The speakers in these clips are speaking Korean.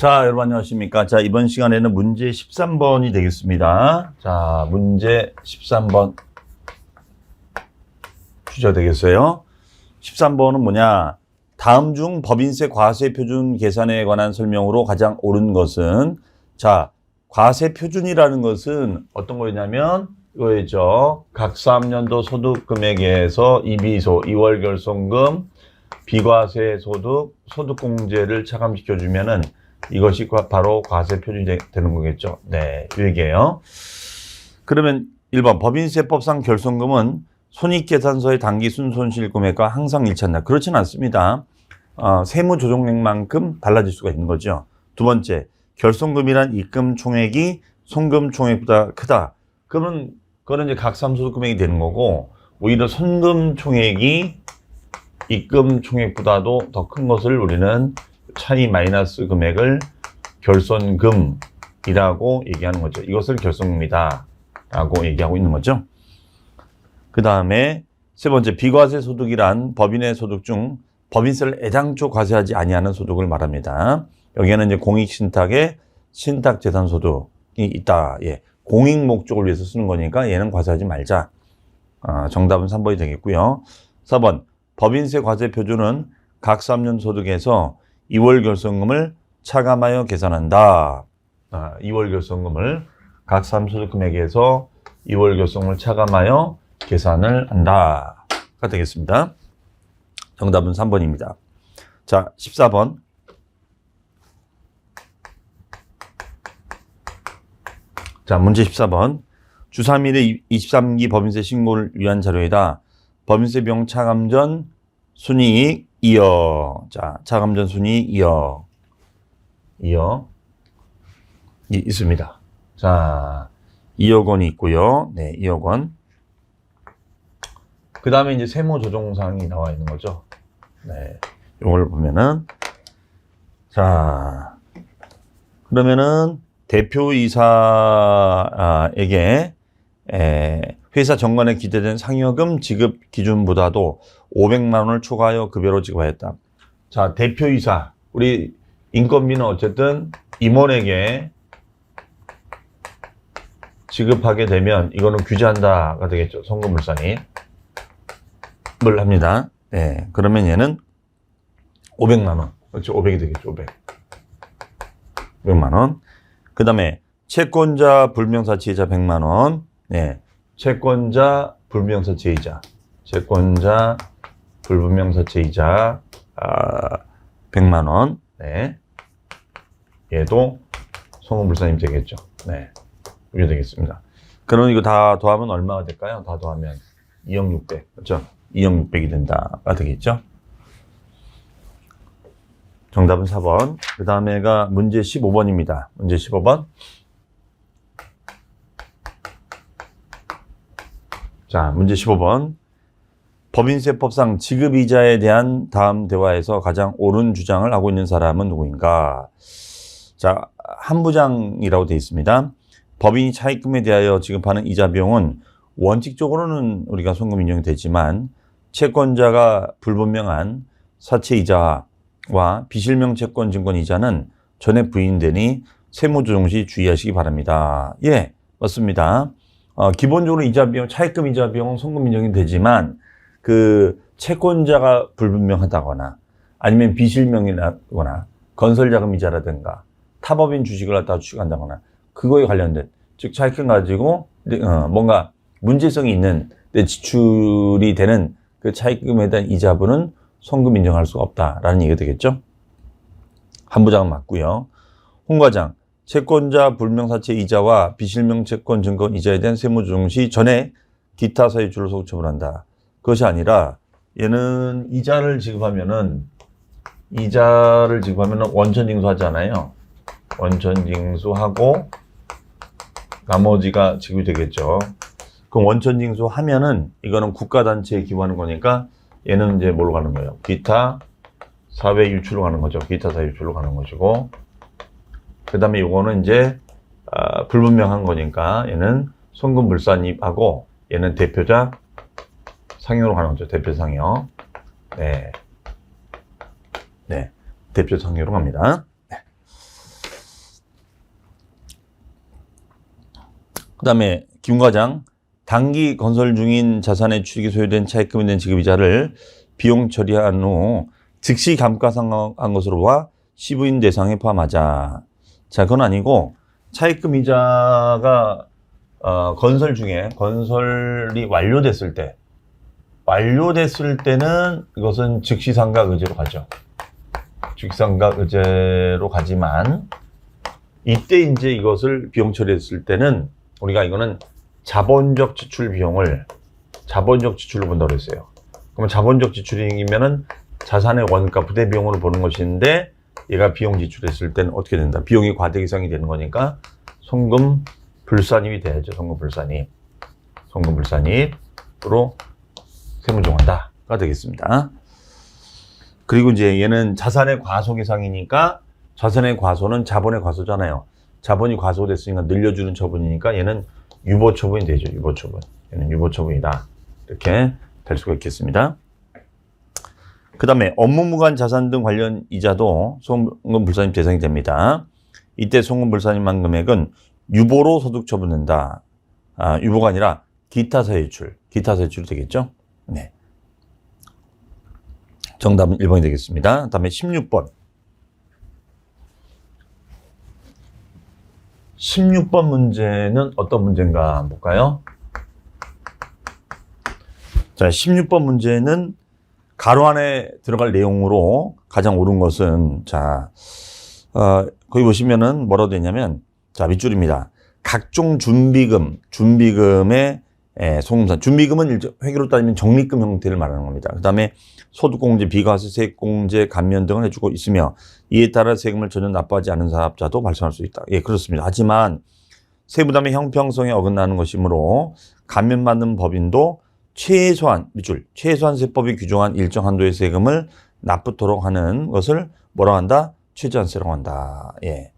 자, 여러분 안녕하십니까? 자, 이번 시간에는 문제 13번이 되겠습니다. 자, 문제 13번 주제 되겠어요. 13번은 뭐냐? 다음 중 법인세 과세 표준 계산에 관한 설명으로 가장 옳은 것은 자, 과세 표준이라는 것은 어떤 거냐면 이거죠. 각 3년도 소득 금액에서 이비소, 2월 결손금, 비과세 소득, 소득공제를 차감시켜 주면은 이것이 과- 바로 과세 표준이 되- 되는 거겠죠. 네, 이 얘기예요. 그러면 1번 법인세법상 결손금은 손익계산서의 당기 순 손실 금액과 항상 일치한다. 그렇지는 않습니다. 어, 세무조정액만큼 달라질 수가 있는 거죠. 두 번째, 결손금이란 입금 총액이 송금 총액보다 크다. 그러면 그거는 이제 각삼소득 금액이 되는 거고 오히려 손금 총액이 입금 총액보다도 더 큰 것을 우리는 차이 마이너스 금액을 결손금이라고 얘기하는 거죠. 이것을 결손금이다. 라고 얘기하고 있는 거죠. 그 다음에 세 번째, 비과세 소득이란 법인의 소득 중 법인세를 애당초 과세하지 아니하는 소득을 말합니다. 여기에는 이제 공익신탁에 신탁재산 소득이 있다. 예. 공익 목적을 위해서 쓰는 거니까 얘는 과세하지 말자. 아, 정답은 3번이 되겠고요. 4번, 법인세 과세 표준은 각 3년 소득에서 2월 결손금을 차감하여 계산한다. 아, 2월 결손금을 각 3소득 금액에서 2월 결손금을 차감하여 계산을 한다 가 되겠습니다. 정답은 3번입니다. 자, 14번. 자, 문제 14번. 주3일에 23기 법인세 신고를 위한 자료이다. 법인세 비용 차감 전 순이익 2억. 자, 전 순이익 2억. 2억. 이, 있습니다. 자, 2억 원이 있고요. 네, 2억 원. 그 다음에 이제 세무조정사항이 나와 있는 거죠. 네. 요걸 보면은, 자, 그러면은 대표이사에게 에, 회사 정관에 기재된 상여금 지급 기준보다도 500만 원을 초과하여 급여로 지급하였다. 자, 대표이사. 우리 인건비는 어쨌든 임원에게 지급하게 되면 이거는 규제한다가 되겠죠. 송금물산이. 을 합니다. 네. 그러면 얘는 500만 원. 그렇죠. 500이 되겠죠. 500. 500만 원. 그 다음에 채권자 불명사치이자 100만 원. 네. 채권자 불명사치이자. 채권자 불분명사치이자 아, 100만 원. 네. 얘도 송금불사님 되겠죠. 네. 이게 되겠습니다. 그럼 이거 다 더하면 얼마가 될까요? 다 더하면 2억 600. 그렇죠? 2억 600이 된다가 되겠죠? 정답은 4번. 그 다음에가 문제 15번입니다. 문제 15번. 자, 문제 15번. 법인세법상 지급이자에 대한 다음 대화에서 가장 옳은 주장을 하고 있는 사람은 누구인가? 자, 한 부장이라고 되어 있습니다. 법인이 차입금에 대하여 지급하는 이자 비용은 원칙적으로는 우리가 송금 인정이 되지만 채권자가 불분명한 사채 이자와 비실명 채권 증권 이자는 전에 부인되니 세무 조정 시 주의하시기 바랍니다. 예, 맞습니다. 어, 기본적으로 이자 비용, 차입금 이자 비용은 송금 인정이 되지만 그 채권자가 불분명하다거나 아니면 비실명이라거나 건설 자금 이자라든가 타법인 주식을 갖다가 취득한다거나 그거에 관련된 즉 차입금 가지고 어, 뭔가 문제성이 있는 내 지출이 되는 그 차입금에 대한 이자분은 송금 인정할 수가 없다라는 얘기가 되겠죠. 한 부장은 맞고요. 홍 과장 채권자 불명사채 이자와 비실명 채권 증권 이자에 대한 세무조정 시 전에 기타 사유주를 소급 처분한다. 그것이 아니라 얘는 이자를 지급하면은 이자를 지급하면은 원천 징수하잖아요. 원천 징수하고 나머지가 지급이 되겠죠. 그럼 원천 징수 하면은 이거는 국가단체에 기부하는 거니까 얘는 이제 뭘로 가는 거예요? 기타 사회 유출로 가는 거죠. 기타 사회 유출로 가는 것이고 그 다음에 요거는 이제 아, 불분명한 거니까 얘는 송금 불산입하고 얘는 대표자 상향으로 가는 거죠. 대표 상향. 네. 네. 대표 상향으로 갑니다. 네. 그 다음에 김과장. 단기 건설 중인 자산의 취득이 소요된 차입금이 된 지급이자를 비용 처리한 후 즉시 감가상각한 것으로와 시부인 대상에 포함하자. 자, 그건 아니고 차입금 이자가 어, 건설 중에 건설이 완료됐을 때 완료됐을 때는 이것은 즉시 상각 의제로 가죠. 즉시 상각 의제로 가지만 이때 이제 이것을 비용 처리했을 때는 우리가 이거는 자본적 지출 비용을 자본적 지출로 본다고 했어요. 그러면 자본적 지출이면은 자산의 원가 부대 비용으로 보는 것인데 얘가 비용 지출했을 때는 어떻게 된다? 비용이 과대 기상이 되는 거니까 송금 불산입이 돼야죠. 송금 불산입. 송금 불산입으로 세무정한다가 되겠습니다. 그리고 이제 얘는 자산의 과소 계상이니까 자산의 과소는 자본의 과소잖아요. 자본이 과소됐으니까 늘려주는 처분이니까 얘는 유보 처분이 되죠. 유보 처분. 얘는 유보 처분이다. 이렇게 될 수가 있겠습니다. 그 다음에 업무무관 자산 등 관련 이자도 송금 불산입 대상이 됩니다. 이때 송금 불산입만 금액은 유보로 소득 처분된다. 아, 유보가 아니라 기타 사유출, 기타 사유출이 되겠죠. 네. 정답은 1번이 되겠습니다. 다음에 16번. 16번 문제는 어떤 문제인가 볼까요? 자, 16번 문제는 가로 안에 들어갈 내용으로 가장 옳은 것은 자, 어, 거기 보시면은 뭐라고 되냐면 자, 밑줄입니다. 각종 준비금, 준비금의 예, 송금산. 준비금은 회계로 따지면 적립금 형태를 말하는 겁니다. 그 다음에 소득공제, 비과세, 세액공제, 감면 등을 해주고 있으며 이에 따라 세금을 전혀 납부하지 않은 사업자도 발생할 수 있다. 예, 그렇습니다. 하지만 세부담의 형평성에 어긋나는 것이므로 감면받는 법인도 최소한, 밑줄, 최소한 세법이 규정한 일정 한도의 세금을 납부토록 하는 것을 뭐라고 한다? 최저한세라고 한다. 예.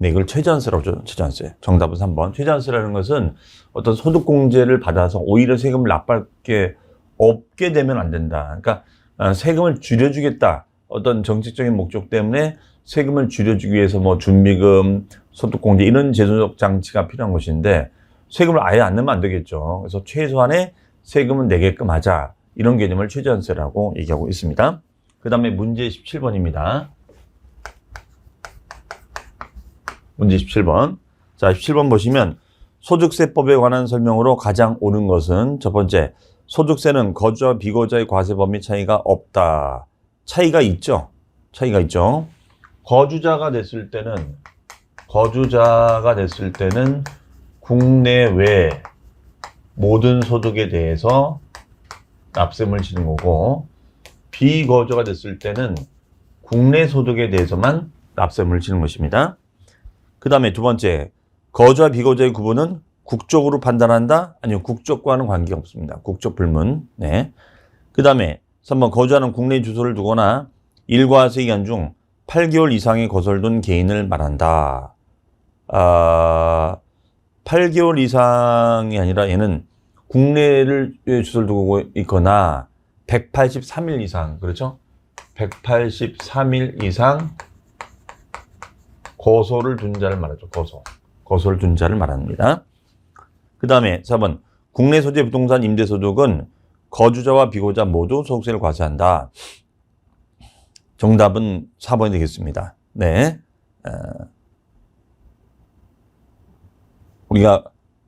네, 이걸 최저한세라고 하죠. 최저한세. 정답은 3번. 최저한세라는 것은 어떤 소득공제를 받아서 오히려 세금을 납부할 게 없게 되면 안 된다. 그러니까 어, 세금을 줄여주겠다. 어떤 정책적인 목적 때문에 세금을 줄여주기 위해서 뭐 준비금, 소득공제 이런 제도적 장치가 필요한 것인데 세금을 아예 안 내면 안 되겠죠. 그래서 최소한의 세금은 내게끔 하자. 이런 개념을 최저한세라고 얘기하고 있습니다. 그 다음에 문제 17번입니다. 문제 17번. 자, 17번 보시면 소득세법에 관한 설명으로 가장 옳은 것은 첫 번째, 소득세는 거주와 비거주의 과세 범위 차이가 없다. 차이가 있죠. 차이가 있죠. 거주자가 됐을 때는 거주자가 됐을 때는 국내외 모든 소득에 대해서 납세금을 지는 거고 비거주가 됐을 때는 국내 소득에 대해서만 납세금을 지는 것입니다. 그 다음에 두 번째, 거주와 비거주의 구분은 국적으로 판단한다? 아니요, 국적과는 관계가 없습니다. 국적 불문. 네. 그 다음에 3번, 거주하는 국내 주소를 두거나 일과 세 기간 중 8개월 이상의 거설둔 개인을 말한다. 아, 8개월 이상이 아니라 얘는 국내를 주소를 두고 있거나 183일 이상, 그렇죠? 183일 이상 거소를 둔 자를 말하죠. 거소. 거소를 둔 자를 말합니다. 그 다음에 4번. 국내 소재 부동산 임대소득은 거주자와 비고자 모두 소득세를 과세한다. 정답은 4번이 되겠습니다. 네. 어, 우리가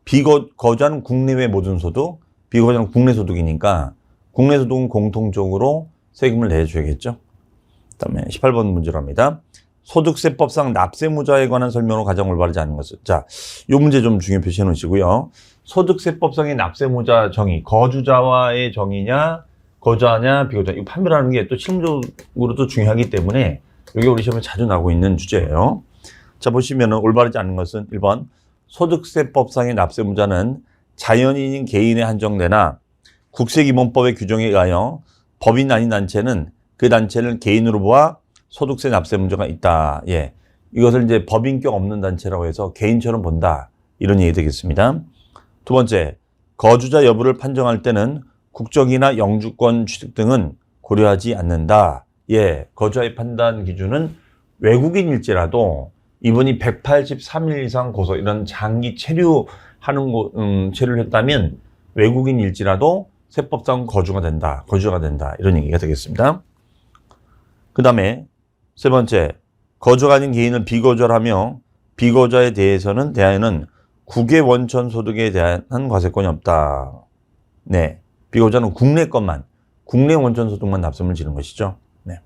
비거, 거주하는 국내외 모든 소득, 비거주하는 국내 소득이니까 국내 소득은 공통적으로 세금을 내줘야겠죠. 그 다음에 18번 문제로 합니다. 소득세법상 납세무자에 관한 설명으로 가장 올바르지 않은 것은 자, 이 문제 좀 중요 표시해 놓으시고요. 소득세법상의 납세무자 정의, 거주자와의 정의냐, 거주하냐, 비거주냐 이거 판별하는 게 또 실무적으로 도 중요하기 때문에 이게 우리 시험에 자주 나오고 있는 주제예요. 자, 보시면은 올바르지 않은 것은 1번 소득세법상의 납세무자는 자연인인 개인에 한정되나 국세기본법의 규정에 의하여 법인 아닌 단체는 그 단체를 개인으로 보아 소득세 납세 문제가 있다. 예. 이것을 이제 법인격 없는 단체라고 해서 개인처럼 본다. 이런 얘기 되겠습니다. 두 번째, 거주자 여부를 판정할 때는 국적이나 영주권 취득 등은 고려하지 않는다. 예. 거주자의 판단 기준은 외국인일지라도 이분이 183일 이상 고소 이런 장기 체류하는 거 음, 체류를 했다면 외국인일지라도 세법상 거주가 된다. 거주가 된다. 이런 얘기가 되겠습니다. 그 다음에 세 번째, 거주가 아닌 개인을 비거주하며 비거주에 대해서는 대하여는 국외 원천 소득에 대한 과세권이 없다. 네. 비거주는 국내 것만, 국내 원천 소득만 납세을 지는 것이죠. 네.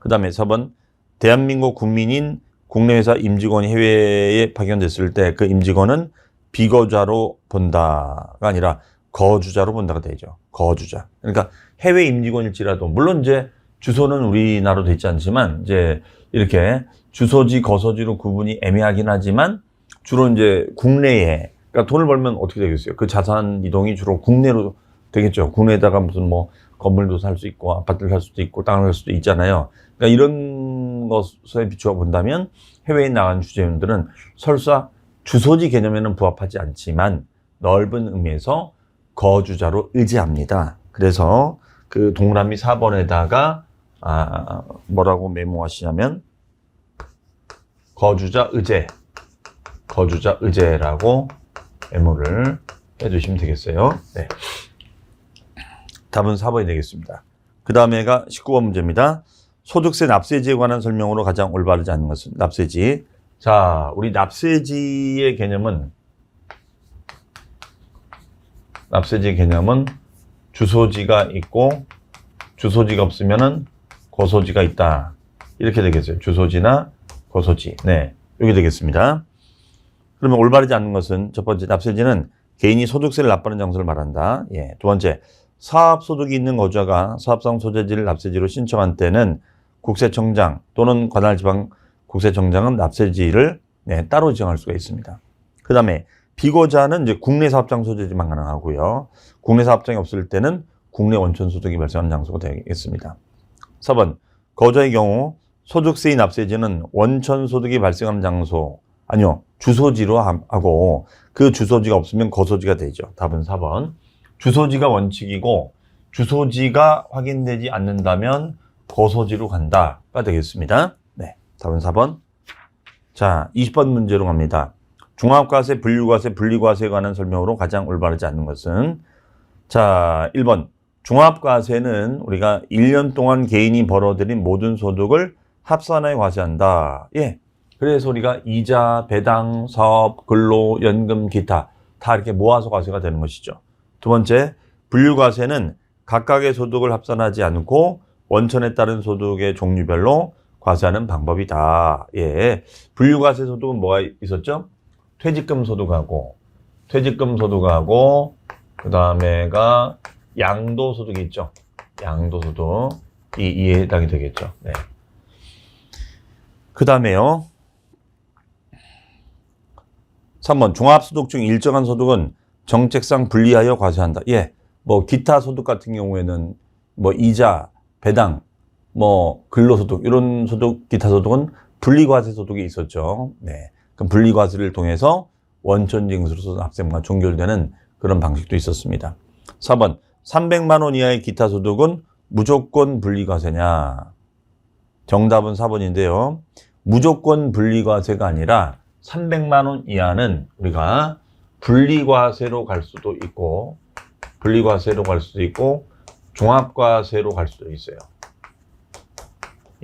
그 다음에 4번, 대한민국 국민인 국내 회사 임직원이 해외에 파견됐을 때 그 임직원은 비거주자로 본다가 아니라 거주자로 본다가 되죠. 거주자. 그러니까 해외 임직원일지라도 물론 이제 주소는 우리나라로 돼 있지 않지만 이제 이렇게 주소지 거소지로 구분이 애매하긴 하지만 주로 이제 국내에 그러니까 돈을 벌면 어떻게 되겠어요? 그 자산 이동이 주로 국내로 되겠죠. 국내에다가 무슨 뭐 건물도 살 수 있고 아파트를 살 수도 있고 땅을 살 수도 있잖아요. 그러니까 이런 것에 비추어 본다면 해외에 나간 주재원들은 설사 주소지 개념에는 부합하지 않지만 넓은 의미에서 거주자로 의지합니다. 그래서 그 동그라미 4번에다가 아, 뭐라고 메모하시냐면 거주자 의제 거주자 의제라고 메모를 해주시면 되겠어요. 네. 답은 4번이 되겠습니다. 그 다음에가 19번 문제입니다. 소득세 납세지에 관한 설명으로 가장 올바르지 않은 것은 납세지. 자, 우리 납세지의 개념은 납세지 개념은 주소지가 있고 주소지가 없으면은 고소지가 있다. 이렇게 되겠어요. 주소지나 고소지. 네. 여기 되겠습니다. 그러면 올바르지 않는 것은 첫 번째 납세지는 개인이 소득세를 납부하는 장소를 말한다. 예. 두 번째 사업 소득이 있는 거주자가 사업상 소재지를 납세지로 신청한 때는 국세청장 또는 관할 지방 국세청장은 납세지를 네, 따로 지정할 수가 있습니다. 그 다음에 비거자는 이제 국내 사업장 소재지만 가능하고요. 국내 사업장이 없을 때는 국내 원천 소득이 발생하는 장소가 되겠습니다. 4번 거주의 경우 소득세의 납세지는 원천 소득이 발생하는 장소 아니요 주소지로 하고 그 주소지가 없으면 거소지가 되죠. 답은 4번. 주소지가 원칙이고 주소지가 확인되지 않는다면 거소지로 간다가 되겠습니다. 네, 답은 4번. 자, 20번 문제로 갑니다. 중합과세, 분류과세, 분리과세에 관한 설명으로 가장 올바르지 않는 것은 자, 1번. 중합과세는 우리가 1년 동안 개인이 벌어들인 모든 소득을 합산하여 과세한다. 예. 그래서 우리가 이자, 배당, 사업, 근로, 연금, 기타 다 이렇게 모아서 과세가 되는 것이죠. 두 번째, 분류과세는 각각의 소득을 합산하지 않고 원천에 따른 소득의 종류별로 과세하는 방법이다. 예. 분류과세 소득은 뭐가 있었죠? 퇴직금 소득하고, 퇴직금 소득하고, 그 다음에가 양도소득이 있죠. 양도소득이 이에 해당이 되겠죠. 네. 그 다음에요. 3번 종합소득 중 일정한 소득은 정책상 분리하여 과세한다. 예. 뭐 기타 소득 같은 경우에는 뭐 이자, 배당, 뭐 근로소득 이런 소득 기타 소득은 분리과세 소득이 있었죠. 네. 그럼 분리과세를 통해서 원천징수로서 납세과 종결되는 그런 방식도 있었습니다. 4번 300만 원 이하의 기타 소득은 무조건 분리과세냐? 정답은 4번인데요. 무조건 분리과세가 아니라 300만 원 이하는 우리가 분리과세로 갈 수도 있고 분리과세로 갈 수도 있고 종합과세로 갈 수도 있어요.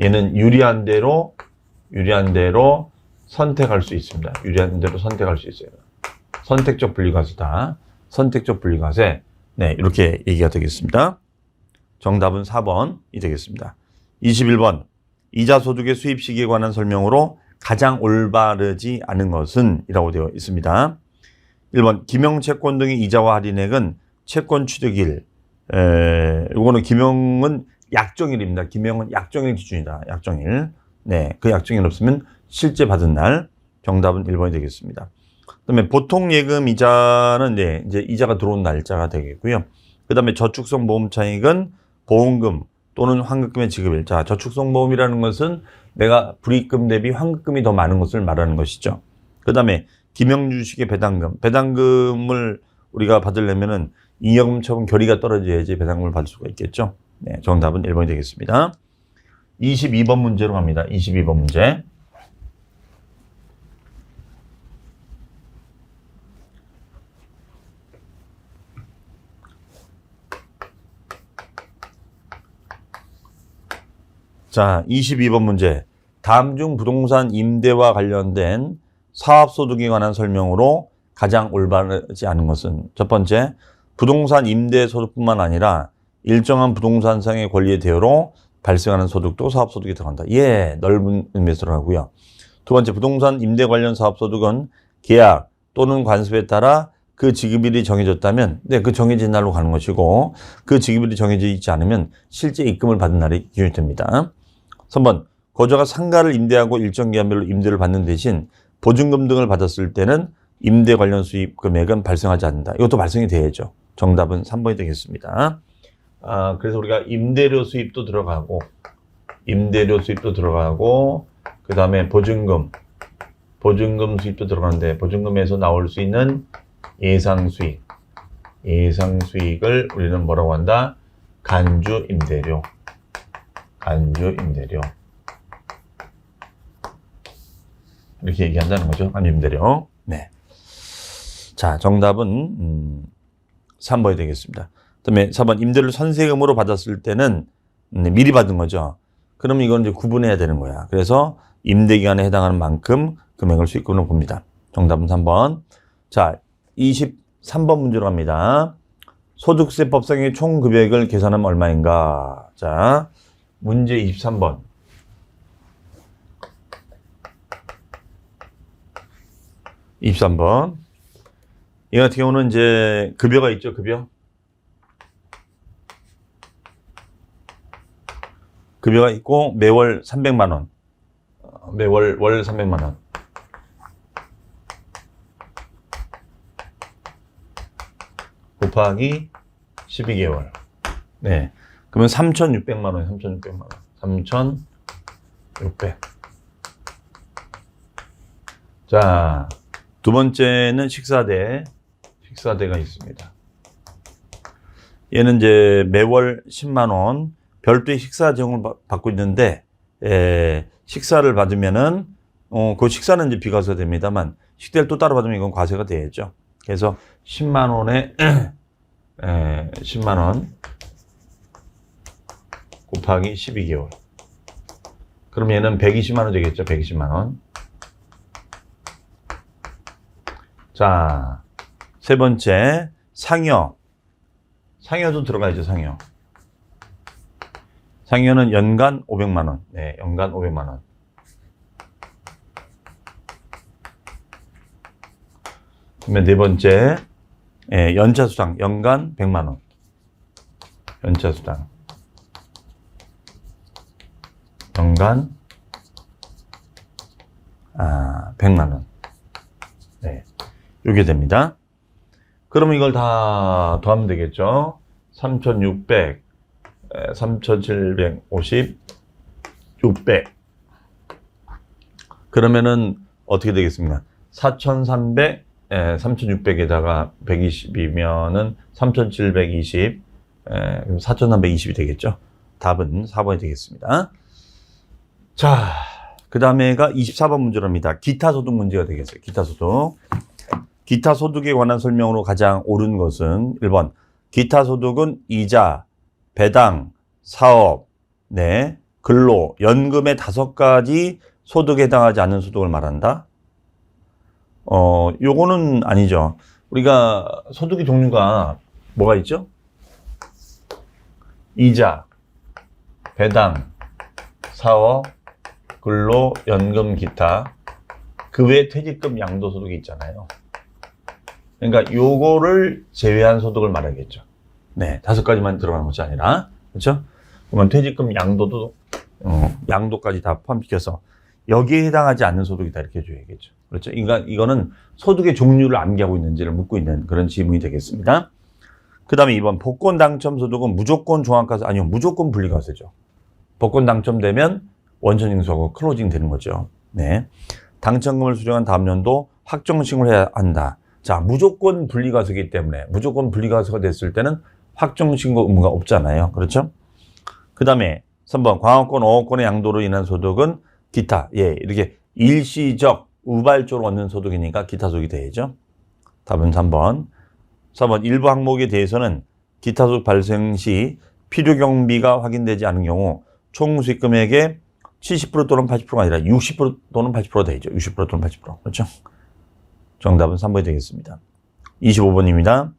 얘는 유리한 대로 유리한 대로 선택할 수 있습니다. 유리한 대로 선택할 수 있어요. 선택적 분리과세다. 선택적 분리과세. 네, 이렇게 얘기가 되겠습니다. 정답은 4번이 되겠습니다. 21번. 이자 소득의 수입 시기에 관한 설명으로 가장 올바르지 않은 것은 이라고 되어 있습니다. 1번 김영 채권 등의 이자와 할인액은 채권 취득일 에, 요거는 김영은 약정일입니다. 김영은 약정일 기준이다. 약정일. 네, 그 약정일 없으면 실제 받은 날 정답은 1번이 되겠습니다. 그다음에 보통 예금 이자는 네, 이제 이자가 들어온 날짜가 되겠고요. 그다음에 저축성 보험 차익은 보험금 또는 환급금의 지급일. 자, 저축성 보험이라는 것은 내가 불입금 대비 환급금이 더 많은 것을 말하는 것이죠. 그다음에 김영주식의 배당금. 배당금을 우리가 받으려면은 잉여금처럼 결의가 떨어져야지 배당금을 받을 수가 있겠죠. 네, 정답은 1번이 되겠습니다. 22번 문제로 갑니다. 22번 문제. 자, 22번 문제. 다음 중 부동산 임대와 관련된 사업소득에 관한 설명으로 가장 올바르지 않은 것은 첫 번째, 부동산 임대 소득뿐만 아니라 일정한 부동산상의 권리의 대여로 발생하는 소득도 사업소득에 들어간다. 예, 넓은 의미에서 들어가고요. 두 번째, 부동산 임대 관련 사업소득은 계약 또는 관습에 따라 그 지급일이 정해졌다면, 네, 그 정해진 날로 가는 것이고, 그 지급일이 정해져 있지 않으면 실제 입금을 받은 날이 기준이 됩니다. 3번, 거저가 상가를 임대하고 일정 기한별로 임대를 받는 대신 보증금 등을 받았을 때는 임대 관련 수입 금액은 발생하지 않는다. 이것도 발생이 돼야죠. 정답은 3번이 되겠습니다. 아, 그래서 우리가 임대료 수입도 들어가고, 임대료 수입도 들어가고, 그 다음에 보증금, 보증금 수입도 들어가는데, 보증금에서 나올 수 있는 예상 수익, 예상 수익을 우리는 뭐라고 한다? 간주 임대료, 간주 임대료. 이렇게 얘기한다는 거죠. 간주 임대료. 네. 자, 정답은 음, 3번이 되겠습니다. 그다음에 4번 임대를 선세금으로 받았을 때는 음, 미리 받은 거죠. 그럼 이건 이제 구분해야 되는 거야. 그래서 임대 기간에 해당하는 만큼 금액을 수익금으로 봅니다. 정답은 3번. 자, 23번 문제로 갑니다. 소득세 법상의 총 금액을 계산하면 얼마인가? 자, 문제 23번. 입3 번. 이 같은 경우는 이제 급여가 있죠, 급여. 급여가 있고 매월 300만 원. 어, 매월 월 300만 원. 곱하기 12개월. 네. 그러면 3,600만 원, 3,600만 원. 3,600. 자, 두 번째는 식사대. 식사대가 있습니다. 얘는 이제 매월 10만 원 별도의 식사 제공을 받- 받고 있는데 에, 식사를 받으면은 어, 그 식사는 이제 비과세가 됩니다만 식대를 또 따로 받으면 이건 과세가 되겠죠. 그래서 10만 원에 에, 10만 원 곱하기 12개월. 그럼 얘는 120만 원 되겠죠. 120만 원. 자, 세 번째 상여. 상여도 들어가야죠, 상여. 상여는 연간 500만 원. 네, 연간 500만 원. 그러면 네 번째 예, 연차 수당 연간 100만 원. 연차 수당. 연간 아, 100만 원. 네. 요게 됩니다. 그러면 이걸 다 더하면 되겠죠. 3,600, 3,750, 600. 그러면은 어떻게 되겠습니까? 4,300, 3,600에다가 120이면은 3,720, 그럼 4,320이 되겠죠. 답은 4번이 되겠습니다. 자, 그 다음에가 24번 문제랍니다. 기타 소득 문제가 되겠어요. 기타 소득. 기타 소득에 관한 설명으로 가장 옳은 것은 1번 기타 소득은 이자, 배당, 사업, 네, 근로, 연금의 다섯 가지 소득에 해당하지 않는 소득을 말한다. 어, 요거는 아니죠. 우리가 소득의 종류가 뭐가 있죠? 이자, 배당, 사업, 근로, 연금, 기타. 그 외에 퇴직금, 양도소득이 있잖아요. 그러니까 요거를 제외한 소득을 말하겠죠. 네, 다섯 가지만 들어가는 것이 아니라 그렇죠? 그러면 퇴직금 양도도 어, 양도까지 다 포함시켜서 여기에 해당하지 않는 소득이다 이렇게 해줘야겠죠. 그렇죠? 그러니까 이거는 소득의 종류를 암기하고 있는지를 묻고 있는 그런 질문이 되겠습니다. 그 다음에 2번 복권 당첨 소득은 무조건 종합과세 아니요 무조건 분리과세죠. 복권 당첨되면 원천 징수하고 클로징 되는 거죠. 네, 당첨금을 수령한 다음 연도 확정신고를 해야 한다. 자, 무조건 분리과세이기 때문에 무조건 분리과세가 됐을 때는 확정신고 의무가 없잖아요. 그렇죠? 그 다음에 3번 광업권, 어업권의 양도로 인한 소득은 기타. 예, 이렇게 일시적 우발적으로 얻는 소득이니까 기타 소득이 되죠. 답은 3번. 4번 일부 항목에 대해서는 기타 소득 발생 시 필요 경비가 확인되지 않은 경우 총 수익 금액의 70% 또는 80%가 아니라 60% 또는 80% 되죠. 60% 또는 80%. 그렇죠? 정답은 3번이 되겠습니다. 25번입니다.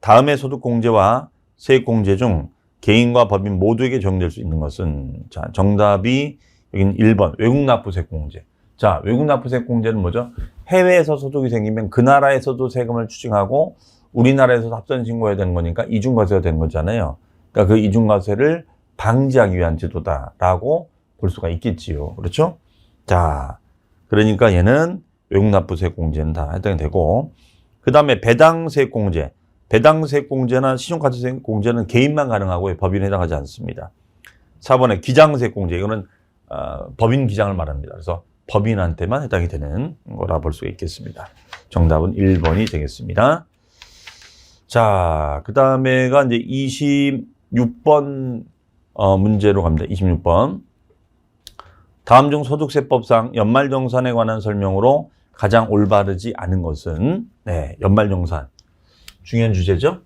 다음의 소득 공제와 세액 공제 중 개인과 법인 모두에게 적용될 수 있는 것은 자, 정답이 여기는 1번 외국 납부세 공제. 자, 외국 납부세 공제는 뭐죠? 해외에서 소득이 생기면 그 나라에서도 세금을 추징하고 우리나라에서도 합산 신고해야 되는 거니까 이중과세가 되는 거잖아요. 그러니까 그 이중과세를 방지하기 위한 제도다라고 볼 수가 있겠지요. 그렇죠? 자, 그러니까 얘는 외국납부세 공제는 다 해당이 되고, 그 다음에 배당세 공제. 배당세 공제나 신용카드세 공제는 개인만 가능하고 법인에 해당하지 않습니다. 4번에 기장세 공제. 이거는 어, 법인 기장을 말합니다. 그래서 법인한테만 해당이 되는 거라 볼 수가 있겠습니다. 정답은 1번이 되겠습니다. 자, 그 다음에가 이제 26번 어, 문제로 갑니다. 26번. 다음 중 소득세법상 연말정산에 관한 설명으로 가장 올바르지 않은 것은 네, 연말정산. 중요한 주제죠?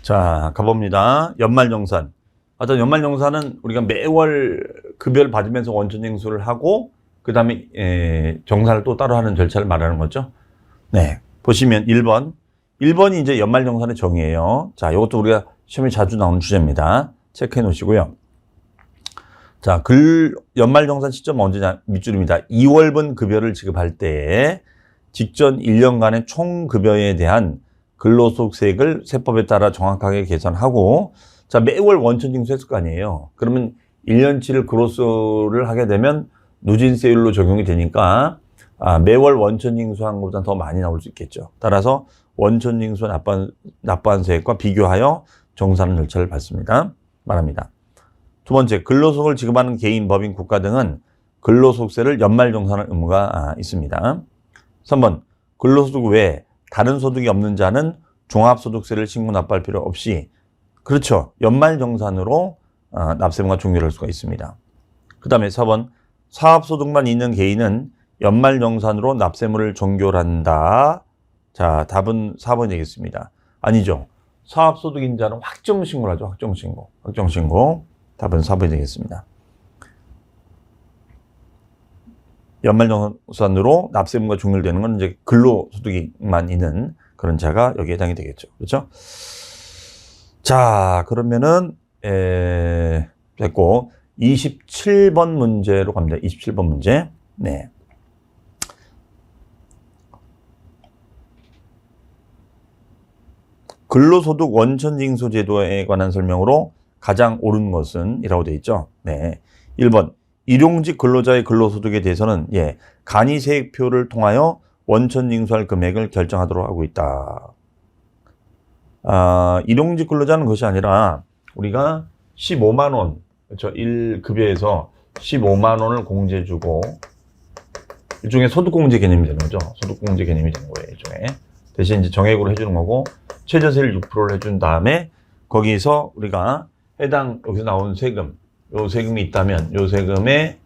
자, 가봅니다. 연말정산. 어떤 연말정산은 우리가 매월 급여를 받으면서 원천징수를 하고 그 다음에 정산을 또 따로 하는 절차를 말하는 거죠. 네, 보시면 1번. 1번이 이제 연말정산의 정의예요. 자, 이것도 우리가 시험에 자주 나오는 주제입니다. 체크해 놓으시고요. 자, 글 연말정산 시점 언제냐? 밑줄입니다. 2월분 급여를 지급할 때 직전 1년간의 총 급여에 대한 근로소득세액을 세법에 따라 정확하게 계산하고 자, 매월 원천 징수 했을 거 아니에요. 그러면 1년치를 그로스를 하게 되면 누진세율로 적용이 되니까 아, 매월 원천 징수한 것보다 더 많이 나올 수 있겠죠. 따라서 원천 징수 납부한, 납부한 세액과 비교하여 정산하는 절차를 밟습니다. 말합니다. 두 번째, 근로소득을 지급하는 개인, 법인, 국가 등은 근로소득세를 연말정산할 의무가 아, 있습니다. 3번, 근로소득 외에 다른 소득이 없는 자는 종합소득세를 신고 납부할 필요 없이 그렇죠. 연말정산으로 아, 납세문과 종료할 수가 있습니다. 그 다음에 4번, 사업소득만 있는 개인은 연말정산으로 납세물을 종결한다. 자, 답은 4번이 되겠습니다. 아니죠. 사업소득인 자는 확정신고를 하죠. 확정신고. 확정신고. 답은 4번이 되겠습니다. 연말정산으로 납세문과 종결되는 건 이제 근로소득이만 있는 그런 자가 여기에 해당이 되겠죠. 그렇죠? 자, 그러면은, 에, 됐고, 27번 문제로 갑니다. 27번 문제. 네. 근로소득 원천징수 제도에 관한 설명으로 가장 옳은 것은 이라고 되어 있죠. 네. 1번 일용직 근로자의 근로소득에 대해서는 예, 간이 세액표를 통하여 원천징수할 금액을 결정하도록 하고 있다. 아, 일용직 근로자는 것이 아니라 우리가 15만 원, 그렇죠. 1급여에서 15만 원을 공제 주고 일종의 소득공제 개념이 되는 거죠. 소득공제 개념이 되는 거예요. 일종의. 대신 이제 정액으로 해주는 거고 최저세를 6%를 해준 다음에 거기서 우리가 해당 여기서 나온 세금 요 세금이 있다면 요 세금의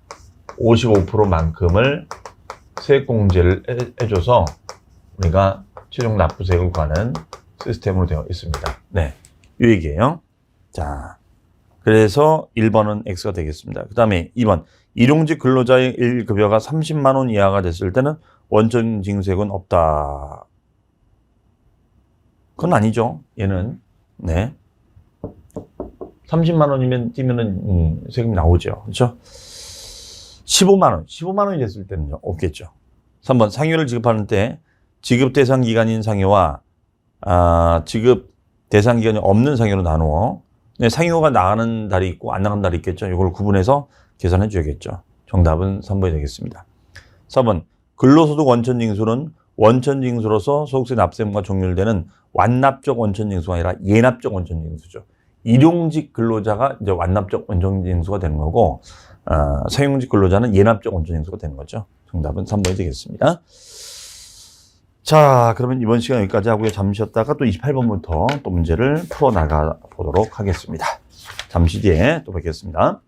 55%만큼을 세액공제를 해- 해줘서 우리가 최종 납부세액을 구하는 시스템으로 되어 있습니다. 네, 이 얘기예요. 자, 그래서 1번은 X가 되겠습니다. 그 다음에 2번 일용직 근로자의 1급여가 30만 원 이하가 됐을 때는 원천 징수액은 없다. 그건 아니죠. 얘는 네. 30만 원이면 뛰면은 음, 세금이 나오죠. 그렇죠? 15만 원, 15만 원이 됐을 때는요. 없겠죠. 3번 상여를 지급하는 때 지급 대상 기간인 상여와 아, 지급 대상 기간이 없는 상여로 나누어 네, 상여가 나가는 달이 있고 안 나가는 달이 있겠죠. 이걸 구분해서 계산해 줘야겠죠. 정답은 3번이 되겠습니다. 4번 근로소득 원천징수는 원천징수로서 소득세 납세문과 종결되는 완납적 원천징수가 아니라 예납적 원천징수죠. 일용직 근로자가 이제 완납적 원천징수가 되는 거고 어, 사용직 근로자는 예납적 원천징수가 되는 거죠. 정답은 3번이 되겠습니다. 자, 그러면 이번 시간 여기까지 하고요. 잠시 쉬었다가 또 28번부터 또 문제를 풀어 나가 보도록 하겠습니다. 잠시 뒤에 또 뵙겠습니다.